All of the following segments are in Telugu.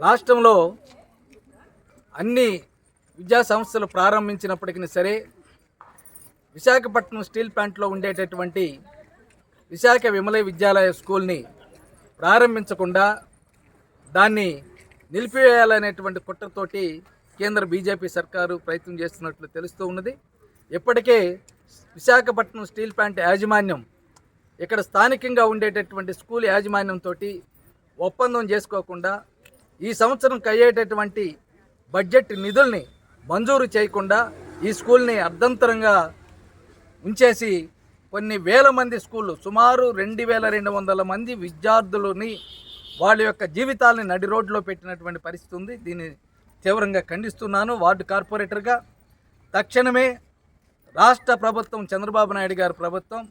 రాష్ట్రంలో అన్ని విద్యా సంస్థలు ప్రారంభించినప్పటికీ సరే విశాఖపట్నం స్టీల్ ప్లాంట్లో ఉండేటటువంటి విశాఖ విమలయ విద్యాలయ స్కూల్ని ప్రారంభించకుండా దాన్ని నిలిపివేయాలనేటువంటి కుట్రతోటి కేంద్ర బీజేపీ సర్కారు ప్రయత్నం చేస్తున్నట్లు తెలుస్తూ ఉన్నది. ఇప్పటికే విశాఖపట్నం స్టీల్ ప్లాంట్ యాజమాన్యం ఇక్కడ స్థానికంగా ఉండేటటువంటి స్కూల్ యాజమాన్యంతో ఒప్పందం చేసుకోకుండా ఈ సంవత్సరం అయ్యేటటువంటి బడ్జెట్ నిధుల్ని మంజూరు చేయకుండా ఈ స్కూల్ని అర్ధంతరంగా ఉంచేసి కొన్ని వేల మంది స్కూళ్ళు సుమారు రెండు వేల రెండు వందల మంది విద్యార్థులని వాళ్ళ యొక్క జీవితాలని నడి రోడ్లో పెట్టినటువంటి పరిస్థితి ఉంది. దీన్ని తీవ్రంగా ఖండిస్తున్నాను. వార్డు కార్పొరేటర్గా తక్షణమే రాష్ట్ర ప్రభుత్వం చంద్రబాబు నాయుడు గారి ప్రభుత్వం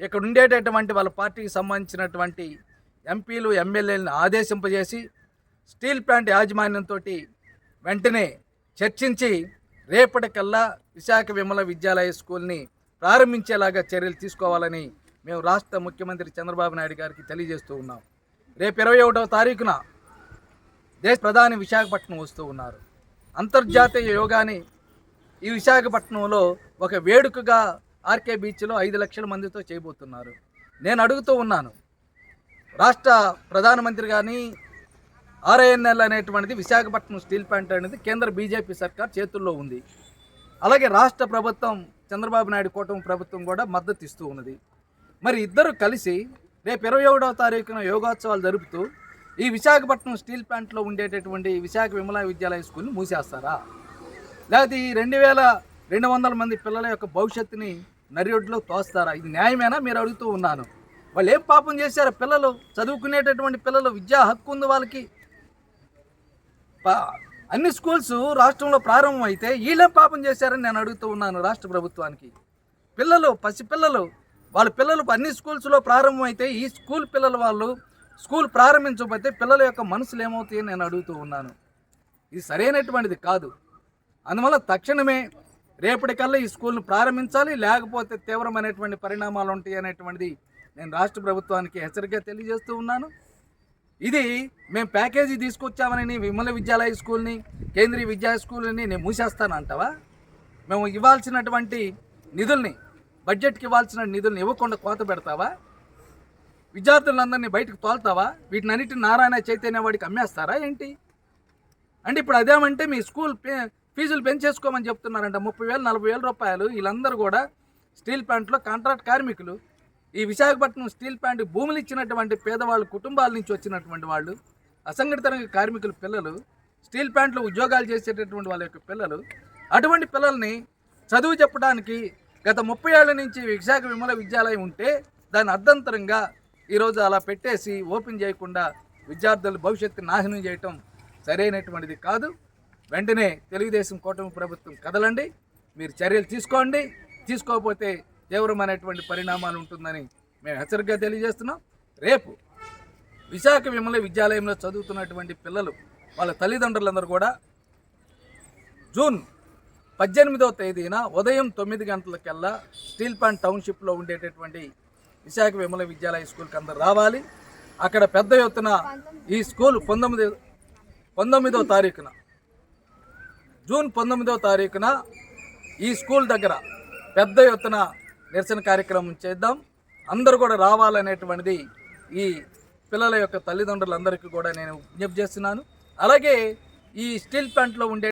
ఇక్కడ ఉండేటటువంటి వాళ్ళ పార్టీకి సంబంధించినటువంటి ఎంపీలు ఎమ్మెల్యేలను ఆదేశింపజేసి స్టీల్ ప్లాంట్ యాజమాన్యంతో వెంటనే చర్చించి రేపటికల్లా విశాఖ విమల విద్యాలయ స్కూల్ని ప్రారంభించేలాగా చర్యలు తీసుకోవాలని మేము రాష్ట్ర ముఖ్యమంత్రి చంద్రబాబు నాయుడు గారికి తెలియజేస్తూ ఉన్నాం. రేపు ఇరవై ఒకటవ తారీఖున దేశ ప్రధాని విశాఖపట్నం వస్తూ ఉన్నారు. అంతర్జాతీయ యోగాని ఈ విశాఖపట్నంలో ఒక వేడుకగా ఆర్కే బీచ్లో ఐదు లక్షల మందితో చేయబోతున్నారు. నేను అడుగుతూ ఉన్నాను. రాష్ట్ర ప్రధానమంత్రి కానీ ఆర్ఐఎన్ఎల్ అనేటువంటిది విశాఖపట్నం స్టీల్ ప్లాంట్ అనేది కేంద్ర బీజేపీ సర్కార్ చేతుల్లో ఉంది. అలాగే రాష్ట్ర ప్రభుత్వం చంద్రబాబు నాయుడు కూటమి ప్రభుత్వం కూడా మద్దతు ఇస్తూ ఉన్నది. మరి ఇద్దరు కలిసి రేపు ఇరవై ఒకటవ తారీఖున యోగోత్సవాలు జరుపుతూ ఈ విశాఖపట్నం స్టీల్ ప్లాంట్లో ఉండేటటువంటి విశాఖ విమలా విద్యాలయ స్కూల్ని మూసేస్తారా? లేకపోతే ఈ రెండు వేల రెండు వందల మంది పిల్లల యొక్క భవిష్యత్తుని నరియొడ్లో తోస్తారా? ఇది న్యాయమేనా? మీరు అడుగుతూ ఉన్నాను. వాళ్ళు ఏం పాపం చేశారు? పిల్లలు చదువుకునేటటువంటి పిల్లలు విద్యా హక్కు ఉంది వాళ్ళకి. అన్ని స్కూల్స్ రాష్ట్రంలో ప్రారంభం అయితే వీళ్ళేం పాపం చేశారని నేను అడుగుతూ ఉన్నాను రాష్ట్ర ప్రభుత్వానికి. పిల్లలు పసిపిల్లలు వాళ్ళ పిల్లలు అన్ని స్కూల్స్లో ప్రారంభం అయితే ఈ స్కూల్ పిల్లల వాళ్ళు స్కూల్ ప్రారంభించకపోతే పిల్లల యొక్క మనసులు ఏమవుతాయని నేను అడుగుతూ ఉన్నాను. ఇది సరైనటువంటిది కాదు. అందువల్ల తక్షణమే రేపటికల్లా ఈ స్కూల్ను ప్రారంభించాలి లేకపోతే తీవ్రమైనటువంటి పరిణామాలు ఉంటాయి అనేటువంటిది నేను రాష్ట్ర ప్రభుత్వానికి హెచ్చరిక తెలియజేస్తూ ఉన్నాను. ఇది మేము ప్యాకేజీ తీసుకొచ్చామని విమల విద్యాలయ స్కూల్ని కేంద్రీయ విద్యా స్కూల్ని నేను మూసేస్తాను అంటావా? మేము ఇవ్వాల్సినటువంటి నిధుల్ని బడ్జెట్కి ఇవ్వాల్సిన నిధుల్ని ఇవ్వకుండా కోత పెడతావా? విద్యార్థులందరినీ బయటకు తోలుతావా? వీటిని అన్నిటిని నారాయణ చైతన్య వాడికి అమ్మేస్తారా ఏంటి? అంటే ఇప్పుడు అదేమంటే మీ స్కూల్ ఫీజులు పెంచేసుకోమని చెప్తున్నారంట. ముప్పై వేలు నలభై వేల రూపాయలు. వీళ్ళందరూ కూడా స్టీల్ ప్లాంట్లో కాంట్రాక్ట్ కార్మికులు. ఈ విశాఖపట్నం స్టీల్ ప్లాంట్ భూములు ఇచ్చినటువంటి పేదవాళ్ళు కుటుంబాల నుంచి వచ్చినటువంటి వాళ్ళు అసంఘటిత రంగ కార్మికుల పిల్లలు స్టీల్ ప్లాంట్లో ఉద్యోగాలు చేసేటటువంటి వాళ్ళ యొక్క పిల్లలు అటువంటి పిల్లల్ని చదువు చెప్పడానికి గత ముప్పై ఏళ్ళ నుంచి విశాఖ విమల విద్యాలయం ఉంటే దాన్ని అర్ధంతరంగా ఈరోజు అలా పెట్టేసి ఓపెన్ చేయకుండా విద్యార్థుల భవిష్యత్తు నాశనం చేయటం సరైనటువంటిది కాదు. వెంటనే తెలుగుదేశం కూటమి ప్రభుత్వం కదలండి. మీరు చర్యలు తీసుకోండి. తీసుకోకపోతే తీవ్రమైనటువంటి పరిణామాలు ఉంటుందని మేము హెచ్చరికగా తెలియజేస్తున్నాం. రేపు విశాఖ విమల విద్యాలయంలో చదువుతున్నటువంటి పిల్లలు వాళ్ళ తల్లిదండ్రులందరూ కూడా జూన్ పద్దెనిమిదవ తేదీన ఉదయం తొమ్మిది గంటలకల్లా స్టీల్ ప్లాంట్ టౌన్షిప్లో ఉండేటటువంటి విశాఖ విమల విద్యాలయ స్కూల్కి అందరు రావాలి. అక్కడ పెద్ద ఎత్తున ఈ స్కూల్ పంతొమ్మిది పంతొమ్మిదవ తారీఖున జూన్ పంతొమ్మిదవ తారీఖున ఈ స్కూల్ దగ్గర పెద్ద ఎత్తున నిరసన కార్యక్రమం చేద్దాం. అందరూ కూడా రావాలనేటువంటిది ఈ పిల్లల యొక్క తల్లిదండ్రులందరికీ కూడా నేను విజ్ఞప్తి చేస్తున్నాను. అలాగే ఈ స్టీల్ ప్లాంట్లో ఉండే